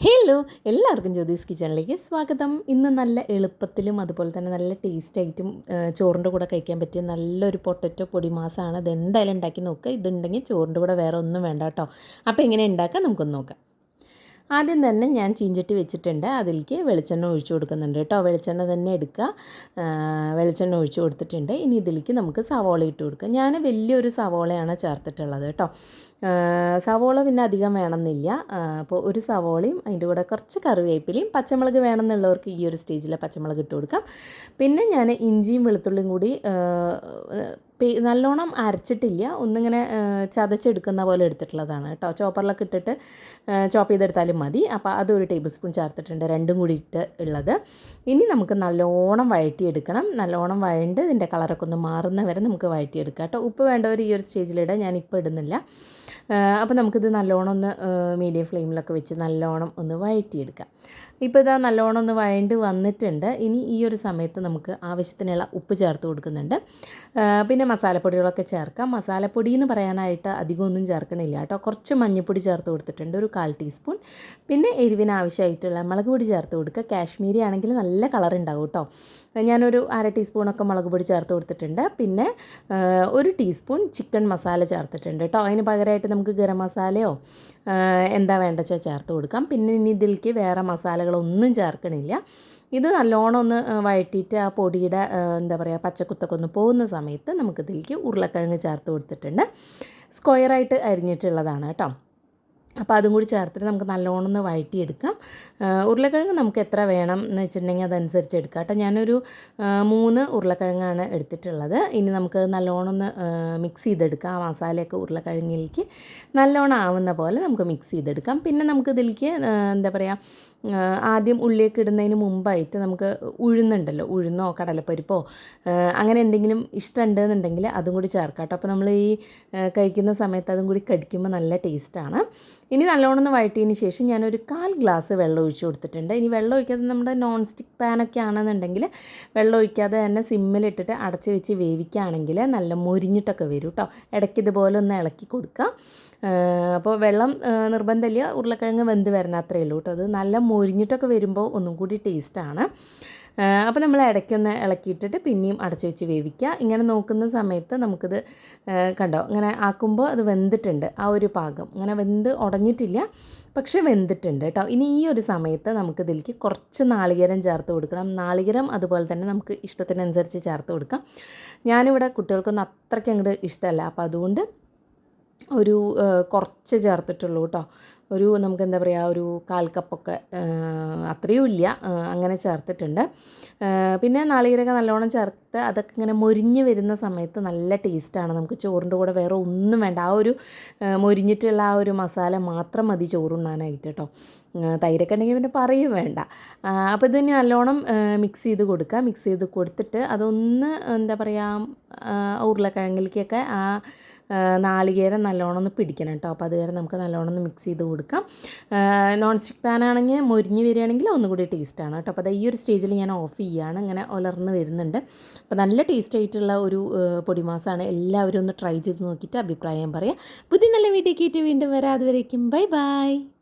Hello എല്ലാവർക്കും ജ്യോതിസ് കിച്ചണിലേക്ക് സ്വാഗതം. ഇന്ന് നല്ല എളുപ്പത്തിലും അതുപോലെ തന്നെ നല്ല ടേസ്റ്റ് ആയിട്ടും ചോറിന്റെ കൂടെ കഴിക്കാൻ പറ്റിയ നല്ലൊരു പൊട്ടറ്റോ പൊടി മാസമാണ് ഇത് എന്തായാലും ഉണ്ടാക്കി നോക്കുക. ഇതുണ്ടെങ്കിൽ ചോറിന്റെ കൂടെ വേറെ ഒന്നും വേണ്ട കേട്ടോ. അപ്പോൾ എങ്ങനെ ഉണ്ടാക്കാം? നമുക്കൊന്ന് നോക്കാം. ആദ്യം തന്നെ ഞാൻ ചീഞ്ചട്ടി വെച്ചിട്ടുണ്ട്. അതിലേക്ക് വെളിച്ചെണ്ണ ഒഴിച്ചു കൊടുക്കുന്നുണ്ട് കേട്ടോ. വെളിച്ചെണ്ണ തന്നെ എടുക്കുക. വെളിച്ചെണ്ണ ഒഴിച്ചു കൊടുത്തിട്ടുണ്ട്. ഇനി ഇതിലേക്ക് നമുക്ക് സവോള ഇട്ട് കൊടുക്കുക ഞാൻ വലിയൊരു സവോളയാണ് ചേർത്തിട്ടുള്ളത് കേട്ടോ. സവോള പിന്നെ അധികം വേണമെന്നില്ല. അപ്പോൾ ഒരു സവോളയും അതിന്റെ കൂടെ കുറച്ച് കറിവേപ്പിലയും പച്ചമുളക് വേണമെന്നുള്ളവർക്ക് ഈ ഒരു സ്റ്റേജിൽ പച്ചമുളക് ഇട്ട് കൊടുക്കാം. പിന്നെ ഞാൻ ഇഞ്ചിയും വെളുത്തുള്ളിയും കൂടി നല്ലോണം അരച്ചിട്ടില്ല. ഒന്നിങ്ങനെ ചതച്ചെടുക്കുന്ന പോലെ എടുത്തിട്ടുള്ളതാണ് കേട്ടോ. ചോപ്പറിലൊക്കെ ഇട്ടിട്ട് ചോപ്പ് ചെയ്തെടുത്താലും മതി. അപ്പോൾ അത് ഒരു ടേബിൾ സ്പൂൺ ചേർത്തിട്ടുണ്ട്. രണ്ടും കൂടി ഇട്ട് ഉള്ളത്. ഇനി നമുക്ക് നല്ലോണം വഴറ്റിയെടുക്കണം. നല്ലോണം വഴണ്ട് ഇതിന്റെ കളറൊക്കെ ഒന്ന് മാറുന്ന വരെ നമുക്ക് വഴറ്റിയെടുക്കാം കേട്ടോ. ഉപ്പ് വേണ്ടവർ ഈ ഒരു സ്റ്റേജിലിടാം ഞാനിപ്പോൾ ഇടുന്നില്ല. അപ്പോൾ നമുക്കിത് നല്ലോണം ഒന്ന് മീഡിയം ഫ്ലെയിമിലൊക്കെ വെച്ച് നല്ലോണം ഒന്ന് വഴറ്റിയെടുക്കാം. ഇപ്പോൾ ഇതാ നല്ലോണം ഒന്ന് വഴണ്ട് വന്നിട്ടുണ്ട്. ഇനി ഈ ഒരു സമയത്ത് നമുക്ക് ആവശ്യത്തിനുള്ള ഉപ്പ് ചേർത്ത് കൊടുക്കുന്നുണ്ട്. പിന്നെ മസാലപ്പൊടികളൊക്കെ ചേർക്കാം. മസാലപ്പൊടി എന്ന് പറയാനായിട്ട് അധികമൊന്നും ചേർക്കണില്ല കേട്ടോ. കുറച്ച് മഞ്ഞൾപ്പൊടി ചേർത്ത് കൊടുത്തിട്ടുണ്ട്. ഒരു കാൽ ടീസ്പൂൺ. പിന്നെ എരിവിന് ആവശ്യമായിട്ടുള്ള മുളക് പൊടി ചേർത്ത് കൊടുക്കുക. കാശ്മീരി ആണെങ്കിൽ നല്ല കളർ ഉണ്ടാവും കേട്ടോ. ഞാനൊരു അര ടീസ്പൂണൊക്കെ മുളക് പൊടി ചേർത്ത് കൊടുത്തിട്ടുണ്ട്. പിന്നെ ഒരു ടീസ്പൂൺ ചിക്കൻ മസാല ചേർത്തിട്ടുണ്ട് കേട്ടോ. അതിന് പകരമായിട്ട് നമുക്ക് ഗരം മസാലയോ എന്താ വേണ്ട വെച്ചാൽ ചേർത്ത് കൊടുക്കാം. പിന്നെ ഇനി ഇതിലേക്ക് വേറെ മസാലകളൊന്നും ചേർക്കണില്ല. ഇത് നല്ലോണം ഒന്ന് വഴറ്റിയിട്ട് ആ പൊടിയുടെ എന്താ പറയുക പച്ചക്കുത്തൊക്കെ ഒന്ന് പോകുന്ന സമയത്ത് നമുക്കിതിലേക്ക് ഉരുളക്കിഴങ്ങ് ചേർത്ത് കൊടുത്തിട്ടുണ്ട്. സ്ക്വയറായിട്ട് അരിഞ്ഞിട്ടുള്ളതാണ് കേട്ടോ. അപ്പോൾ അതും കൂടി ചേർത്തിട്ട് നമുക്ക് നല്ലോണം ഒന്ന് വഴറ്റിയെടുക്കാം. ഉരുളക്കിഴങ്ങ് നമുക്ക് എത്ര വേണം എന്ന് വെച്ചിട്ടുണ്ടെങ്കിൽ അതനുസരിച്ച് എടുക്കാം കേട്ടോ. ഞാനൊരു മൂന്ന് ഉരുളക്കിഴങ്ങാണ് എടുത്തിട്ടുള്ളത്. ഇനി നമുക്ക് നല്ലോണം ഒന്ന് മിക്സ് ചെയ്തെടുക്കാം. ആ മസാലയൊക്കെ ഉരുളക്കിഴങ്ങിലേക്ക് നല്ലോണം ആവുന്ന പോലെ നമുക്ക് മിക്സ് ചെയ്തെടുക്കാം. പിന്നെ നമുക്ക് ഇതിലേക്ക് എന്താ പറയുക ആദ്യം ഉള്ളിലേക്ക് ഇടുന്നതിന് മുമ്പായിട്ട് നമുക്ക് ഉഴുന്നുണ്ടല്ലോ ഉഴുന്നോ കടലപ്പരിപ്പോ അങ്ങനെ എന്തെങ്കിലും ഇഷ്ടമുണ്ടെന്നുണ്ടെങ്കിൽ അതും കൂടി ചേർക്കാം കേട്ടോ അപ്പോൾ നമ്മൾ ഈ കഴിക്കുന്ന സമയത്ത് അതും കൂടി കടിക്കുമ്പോൾ നല്ല ടേസ്റ്റാണ്. ഇനി നല്ലോണം ഒന്ന് വഴറ്റിയതിന് ശേഷം ഞാനൊരു കാൽ ഗ്ലാസ് വെള്ളം ഒഴിച്ചു കൊടുത്തിട്ടുണ്ട്. ഇനി വെള്ളം ഒഴിക്കാതെ നമ്മുടെ നോൺ സ്റ്റിക്ക് പാനൊക്കെ ആണെന്നുണ്ടെങ്കിൽ വെള്ളം ഒഴിക്കാതെ തന്നെ സിമ്മിലിട്ടിട്ട് അടച്ച് വെച്ച് വേവിക്കുകയാണെങ്കിൽ നല്ല മുരിഞ്ഞിട്ടൊക്കെ വരും കേട്ടോ ഇടയ്ക്ക് ഇതുപോലെ ഒന്ന് ഇളക്കി കൊടുക്കുക അപ്പോൾ വെള്ളം നിർബന്ധമില്ല. ഉരുളക്കിഴങ്ങ് വെന്ത് വരണം അത്രയേ ഉള്ളൂ കേട്ടോ. അത് നല്ല മൊരിഞ്ഞിട്ടൊക്കെ വരുമ്പോൾ ഒന്നും കൂടി ടേസ്റ്റാണ് അപ്പോൾ നമ്മൾ ഇടയ്ക്കൊന്ന് ഇളക്കിയിട്ടിട്ട് പിന്നെയും അടച്ചു വെച്ച് വേവിക്കുക. ഇങ്ങനെ നോക്കുന്ന സമയത്ത് നമുക്കിത് കണ്ടോ? ഇങ്ങനെ ആക്കുമ്പോൾ അത് വെന്തിട്ടുണ്ട്. ആ ഒരു പാകം. ഇങ്ങനെ വെന്ത് ഉടഞ്ഞിട്ടില്ല പക്ഷേ വെന്തിട്ടുണ്ട് കേട്ടോ. ഇനി ഈ ഒരു സമയത്ത് നമുക്കിതിലേക്ക് കുറച്ച് നാളികേരം ചേർത്ത് കൊടുക്കണം. നാളികേരം അതുപോലെ തന്നെ നമുക്ക് ഇഷ്ടത്തിനനുസരിച്ച് ചേർത്ത് കൊടുക്കാം. ഞാനിവിടെ കുട്ടികൾക്കൊന്നും അത്രയ്ക്ക് അങ്ങോട്ട് ഇഷ്ടമല്ല. അപ്പോൾ അതുകൊണ്ട് ഒരു കുറച്ച് ചേർത്തിട്ടുള്ളൂ കേട്ടോ ഒരു നമുക്ക് എന്താ പറയുക ഒരു കാൽ കപ്പൊക്കെ അത്രയും ഇല്ല. അങ്ങനെ ചേർത്തിട്ടുണ്ട്. പിന്നെ നാളികരൊക്കെ നല്ലോണം ചേർത്ത് അതൊക്കെ ഇങ്ങനെ മൊരിഞ്ഞ് വരുന്ന സമയത്ത് നല്ല ടേസ്റ്റാണ്. നമുക്ക് ചോറിന്റെ കൂടെ വേറെ ഒന്നും വേണ്ട. ആ ഒരു മൊരിഞ്ഞിട്ടുള്ള ആ ഒരു മസാല മാത്രം മതി ചോറുണ്ണാനായിട്ട് കേട്ടോ തൈരൊക്കെ ഉണ്ടെങ്കിൽ പിന്നെ പറയും വേണ്ട. അപ്പോൾ ഇതിന് നല്ലോണം മിക്സ് ചെയ്ത് കൊടുക്കുക. മിക്സ് ചെയ്ത് കൊടുത്തിട്ട് അതൊന്ന് എന്താ പറയുക ഉരുളക്കിഴങ്ങിലേക്കൊക്കെ ആ നാളികേരം നല്ലോണം ഒന്ന് പിടിക്കണം കേട്ടോ. അപ്പോൾ അതുവരെ നമുക്ക് നല്ലോണം ഒന്ന് മിക്സ് ചെയ്ത് കൊടുക്കാം. നോൺ സ്റ്റിക്ക് പാൻ ആണെങ്കിൽ മൊരിഞ്ഞ് വരികയാണെങ്കിൽ ഒന്നുകൂടി ടേസ്റ്റാണ് കേട്ടോ. അപ്പോൾ അത് ഈ ഒരു സ്റ്റേജിൽ ഞാൻ ഓഫ് ചെയ്യുകയാണ് ഇങ്ങനെ ഉലർന്ന് വരുന്നുണ്ട്. അപ്പോൾ നല്ല ടേസ്റ്റ് ആയിട്ടുള്ള ഒരു പൊടിമാസമാണ് എല്ലാവരും ഒന്ന് ട്രൈ ചെയ്ത് നോക്കിയിട്ട് അഭിപ്രായം പറയാം. പുതിയ നല്ല വീഡിയോ കേട്ട് വീണ്ടും വരാം. അതുവരേക്കും ബൈ ബൈ.